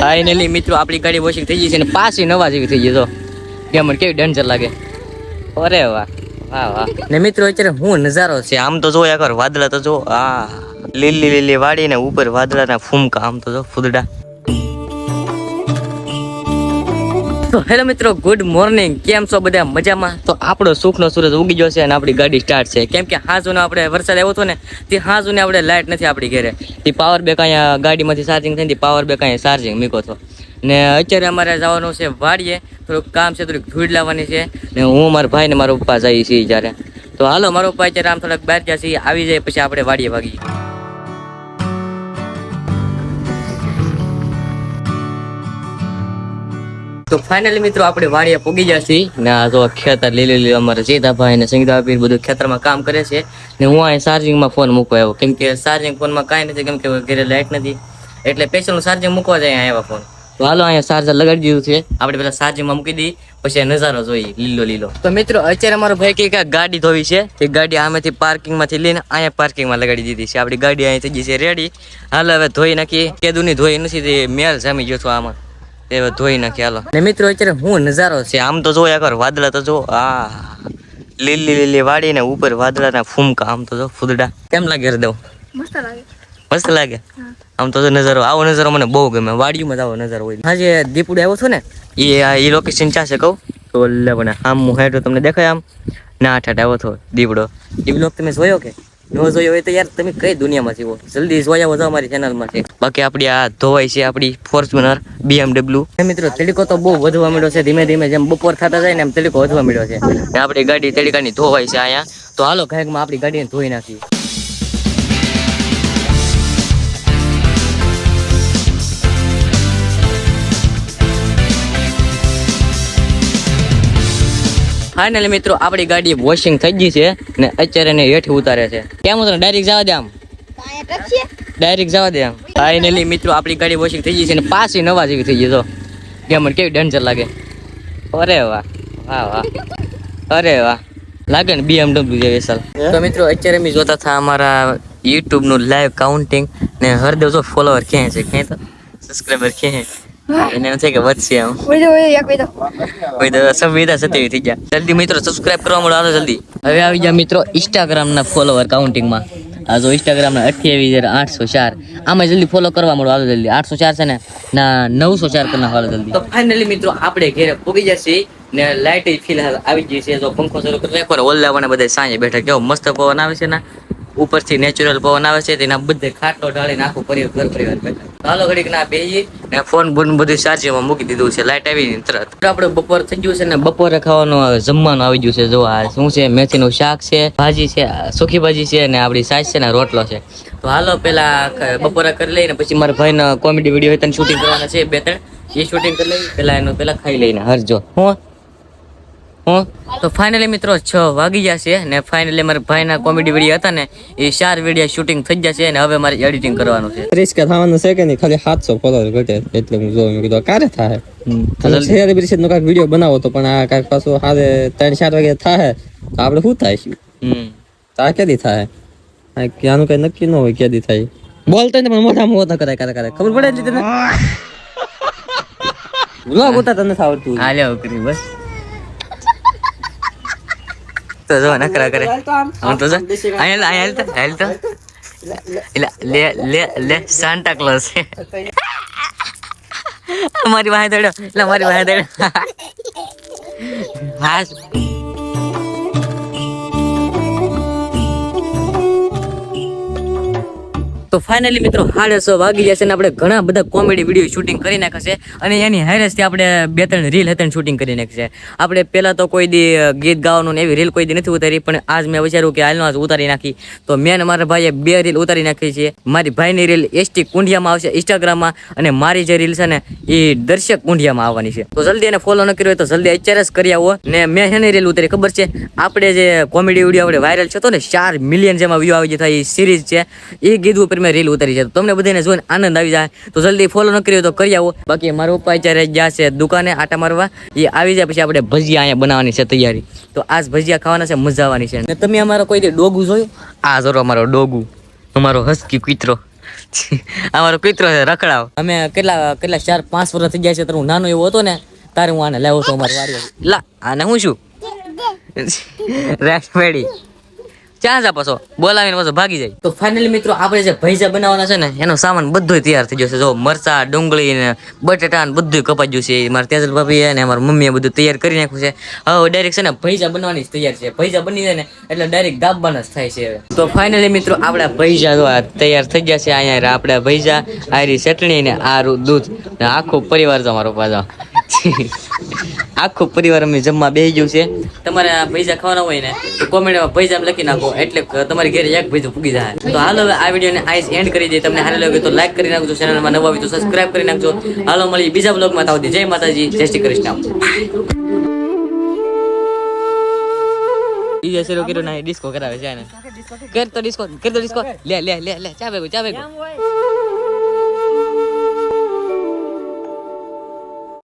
Finally મિત્રો, આપણી ગાડી વોશિંગ થઈ ગઈ છે ને પાછી નવા જેવી થઈ ગઈ તો કેમ કેવી ડેન્જર લાગે. અરે વાહ વાહ વાહ. ને મિત્રો, અત્યારે હું નજારો છે. આમ તો જો એકવાર વાદળા તો જો. આ લીલી લીલી વાડી ને ઉપર વાદળાના ફૂમકા, આમ તો જો, ફૂદડા. તો હેલો મિત્રો ગુડ મોર્નિંગ કેમ છો બધા? મજામાં? તો આપણો સુખનો સૂરજ ઉગી ગયો છે અને આપણી ગાડી સ્ટાર્ટ છે. કેમ કે હાજુનો આપણે વરસાદ આવ્યો હતો ને, તે હાજુને આપણે લાઇટ નથી આપણી ઘરે. તે પાવર બેક અહીંયા ગાડીમાંથી ચાર્જિંગ થઈને પાવર બેક અહીંયા ચાર્જિંગ મૂકો હતો. ને અત્યારે અમારે જવાનું છે વાડીએ. થોડુંક કામ છે, થોડીક ધૂળ લાવવાની છે. ને હું મારા ભાઈ ને મારા પપ્પા જઈએ છીએ જ્યારે. તો હાલો, મારો પપ્પા અત્યારે આમ થોડાક બહાર ગયા છીએ. આવી જાય પછી આપણે વાડીએ ભાગીએ. તો ફાઇનલી મિત્રો આપણે વાડીએ પૂગી છીએ ને આ જો ખેતર લીલી લીલી અમારે જીતાભાઈ ને સંગીતાભાઈ બધું ખેતરમાં કામ કરે છે. ને હું અહીં ચાર્જિંગમાં ફોન મૂકવા આવ્યો. કેમ કે ચાર્જિંગ ફોનમાં કાંઈ નથી, કેમ કે ઘરે લાઇટ નથી. એટલે સ્પેશિયલ ચાર્જિંગ મૂકવા જાય અહીંયા આવ્યા ફોન તો હાલો અહીંયા ચાર્જર લગાડી દીધું છે. આપણે પેલા ચાર્જિંગમાં મૂકી દઈએ, પછી નજારો જોઈએ, લીલો લીલો. તો મિત્રો, અત્યારે અમારો ભાઈ કે કે ગાડી ધોવી છે. તે ગાડી આમેથી પાર્કિંગમાંથી લઈને અહીંયા પાર્કિંગમાં લગાડી દીધી છે. આપણી ગાડી અહીં થઈ ગઈ છે રેડી હાલ હવે ધોઈ નાખી કેદુની ધોઈ નથી મેલ જામી ગયો છો આમાં. તે ધોઈ નાખી હાલો. ને મિત્રો અત્યારે હું નજારો છે આમ તો જો એકવાર વાદળા તો જો આ લીલી લીલી વાડી ને ઉપર વાદળાના ફૂમકા આમ તો જો ફૂદડા. કેમ લાગે હરદવ મસ્ત લાગે. મસ્ત લાગે? આમ તો જો નજારો આવો નજારો મને બહુ ગમે વાડીમાં જ આવો નજારો હોય. હા જે દીપુડે આવ્યો છો ને એ આ એ લોકેશન ચા છે કહું? તો લે પણ આમ હું હેઠો તમને દેખાય આમ ના ઠાઠ આવ્યો છો દીપડો. એ બ્લોક તમે જોયો કે? ન જોયો હોય તો યાર તમે કઈ દુનિયામાં છો જલ્દી જોયા તો અમારી ચેનલમાં છે બાકી આપણી આ ધોવાઈ છે આપણી ફોર્ચ્યુનર બીએમડબલ્યુ મિત્રો, તડકો તો બહુ વધવા માંડ્યો છે. ધીમે ધીમે જેમ બપોર થતા જાય ને એમ તડકો વધવા માંડ્યો છે. આપણી ગાડી તડકાની ધોવાઈ છે અહીંયા. તો હાલો કાંઈકમાં આપણી ગાડીને ધોઈ નાખીએ. ફાઇનલી મિત્રો આપણી ગાડી વોશિંગ થઈ ગઈ છે ને અત્યારે એને હેઠ ઉતારે છે. કેમ ઉતરે ડાયરેક્ટ જવા દે આમ? ડાયરેક્ટ જવા દે આમ. ફાઇનલી મિત્રો આપણી ગાડી વોશિંગ થઈ ગઈ છે ને પાછી નવા જેવી થઈ ગઈ તો કેમ મને કેવી ડેન્જર લાગે. અરે વાહ વાહ વાહ. અરે વાહ. લાગે ને બીએમડબલ્યુ જેવી સર તો મિત્રો અત્યારે મેં જોતા હતા અમારા યુટ્યુબનું લાઈવ કાઉન્ટિંગ ને હરદેવ જો ફોલોવર ક્યાં છે? ક્યાં તો? સબસ્ક્રાઈબર ક્યાં એને એમ થાય કે વધશે એમ. ઓય ઓય એક વેદો કોઈ તો સંવિધા સત્યાવી થઈ ગયા. જલ્દી મિત્રો સબસ્ક્રાઇબ કરવા મળો હાલો જલ્દી. હવે આવી ગયા મિત્રો ઇન્સ્ટાગ્રામ ના ફોલોવર કાઉન્ટિંગમાં આ જો ઇન્સ્ટાગ્રામ ના અઠ્યાવીસ હજાર આઠસો ચાર. આમાં જલ્દી ફોલો કરવા મળો હાલો જલ્દી. આઠસો ચાર છે ને ના નવસો ચાર કરી નાખો જલ્દી. તો ફાઇનલી મિત્રો આપણે ઘરે પોગી જશે ને લાઇટ ફિલહાલ આવી ગઈ છે. તો પંખો શરૂ કરી ઓલ ઓલ્લાવાના બધા સાંજે બેઠા. કેવો મસ્ત પવન આવે છે ને. ઉપરથી નેચરલ પવન આવે છે, તેના બધે ખાટલો ઢાળીને આખું પરિવાર ઘર પરિવાર હાલો ઘડીક ના ને ફોન બોન બધું ચાર્જિંગમાં મૂકી દીધું છે લાઇટ આવી તરત. આપણે બપોર થઈ ગયું છે ને, બપોરે ખાવાનું જમવાનું આવી ગયું છે, જો આ શું છે, મેથીનું શાક છે, ભાજી છે સુખી ભાજી છે ને આપણી સાસ છે ને રોટલો છે. તો હાલો પેલા બપોરે કરી લઈને પછી મારા ભાઈને કોમેડી વીડિયો હોય શૂટિંગ કરવાના છે, બે ત્રણ. એ શૂટિંગ કરી લઈ, પેલા એનું, પેલા ખાઈ લઈને, હરજો. હું હું. તો ફાઇનલી મિત્રો છ વાગી જશે ને ફાઇનલી મારા ભાઈના કોમેડી વીડિયો હતા ને એ ચાર વીડિયો શૂટિંગ થઈ જશે અને હવે મારે એડિટિંગ કરવાનું છે. રિસ્ક થવાનું છે કે નહીં? ખાલી સાતસો ફોલોઅર ઘટે એટલે હું જોઉં કીધું ક્યારે થાય? શેર શહેર નો કાંઈક વીડિયો બનાવો તો પણ આ કાંઈક પાછું હારે ત્રણ ચાર વાગે થાય તો આપણે શું થાય હમ. તો આ ક્યાંથી થાય? ક્યાંનું કઈ નક્કી ન હોય ક્યાંથી થાય? બોલતા ને પણ મોઢા મોઢા કરે કરે કરે ખબર પડે એટલે તને? વ્લોગ ઉતાર તને આવડતું. હા લે કરી બસ. તો જો નકરા કરે. હું તો જો. અહીંયા અહીંયા તો હાલ તો. લે લે લે સાન્ટા ક્લોઝ મારી વાહે દડ્યો એટલે મારી વાહે દડ્યો હા. તો ફાઇનલી મિત્રો સાડા છ વાગી જશે અને આપણે ઘણા બધા કોમેડી વીડિયો શૂટિંગ કરી નાખશે અને એની હેરેસથી આપણે બે ત્રણ રીલ હતા શૂટિંગ કરી નાખશે આપણે પહેલાં તો કોઈ દી ગીત ગાવાનું ને એવી રીલ કોઈ દી નથી ઉતારી, પણ આજ મેં વિચાર્યું કે હાલનો આજ ઉતારી નાખી. તો મેં મારા ભાઈએ બે રીલ ઉતારી નાખી છે. મારી ભાઈની રીલ એસટી કુંડિયામાં આવશે ઇન્સ્ટાગ્રામમાં અને મારી જે રીલ છે ને, એ દર્શક કુંડિયામાં આવવાની છે. તો જલ્દી એને ફોલો ન કર્યો હોય તો જલ્દી અત્યારે જ કરી આવો. ને મેં એની રીલ ઉતારી, ખબર છે? આપણે જે કોમેડી વીડિયો આપણે વાયરલ છે ને, ચાર મિલિયન જેમાં વ્યૂ આવી જાય એ સિરીઝ છે. એ ગીત ઉપર મેં રીલ ઉતારી છે. તમને બધાને જોઈને આનંદ આવી જાય. તો જલ્દી ફોલો ન કર્યો તો કરી આવો. બાકી મારો પપ્પા અત્યારે ગયા દુકાને આટા મારવા. એ આવી જાય પછી આપણે ભજીયા અહીંયા બનાવવાની છે તૈયારી. તો આજ ભજીયા ખાવાના છે, મજા આવવાની છે. ને તમે અમારો કોઈ ડોગું જોયું? આ જોરો અમારો ડોગુ. અમારો હસકી કૂતરો. અમારો પિત્રો છે, રખડાવ. અમે કેટલા કેટલા, ચાર, પાંચ વર્ષ થઈ ગયા છે હું નાનો એવો હતો ને તારે હું આને લાવ્યો હતો અમારી વાડી લા, આને હું શું રેસ્ટ પેડી ક્યાં જા પાછો. બોલાવીને પાછો ભાગી જાય. તો ફાઇનલી મિત્રો, આપણે જે ભૈજા બનાવવાના છે ને, એનો સામાન બધું તૈયાર થઈ જશે જો મરચા, ડુંગળી ને બટેટા ને બધું કપાઈ ગયું છે. મારા તેજલ ભાભી અને મારા મમ્મીએ બધું તૈયાર કરી નાખ્યું છે. હવે ડાયરેક્ટ છે ને ભૈજા બનવાની જ તૈયાર છે. ભૈજા બની જાય ને, એટલે ડાયરેક્ટ ગાબવાના જ થાય છે તો ફાઇનલી મિત્રો, આપણા ભૈજા જો તૈયાર થઈ ગયા છે અહીંયા આપણા ભૈજા આરી ચટણી ને આ દૂધ. ને આખો પરિવાર તમારો અમારો પાછો. આખો પરિવાર અમે જમવા બેસી ગયું છે. તમારે પૈસા ખાવાના હોય ને કોમેન્ટમાં પૈસા લખી નાખો, એટલે તમારી ઘરે એક પૈસા પૂગી જાય. તો હાલો આ વિડીયોને આઈસ એન્ડ કરી દઈએ. તમને હાલ લાગે તો લાઈક કરી નાખજો ચેનલમાં નવા હોય તો સબસ્ક્રાઈબ કરી નાખજો. હાલો મળી બીજા બ્લોગમાં તાવ જય માતાજી, જય શ્રી કૃષ્ણ. ડીજે શરૂ કર્યો ના ડિસ્કો કરાવે છે ને કર તો ડિસ્કો કર તો ડિસ્કો લે લે લે લે, ચા ભેગો, ચા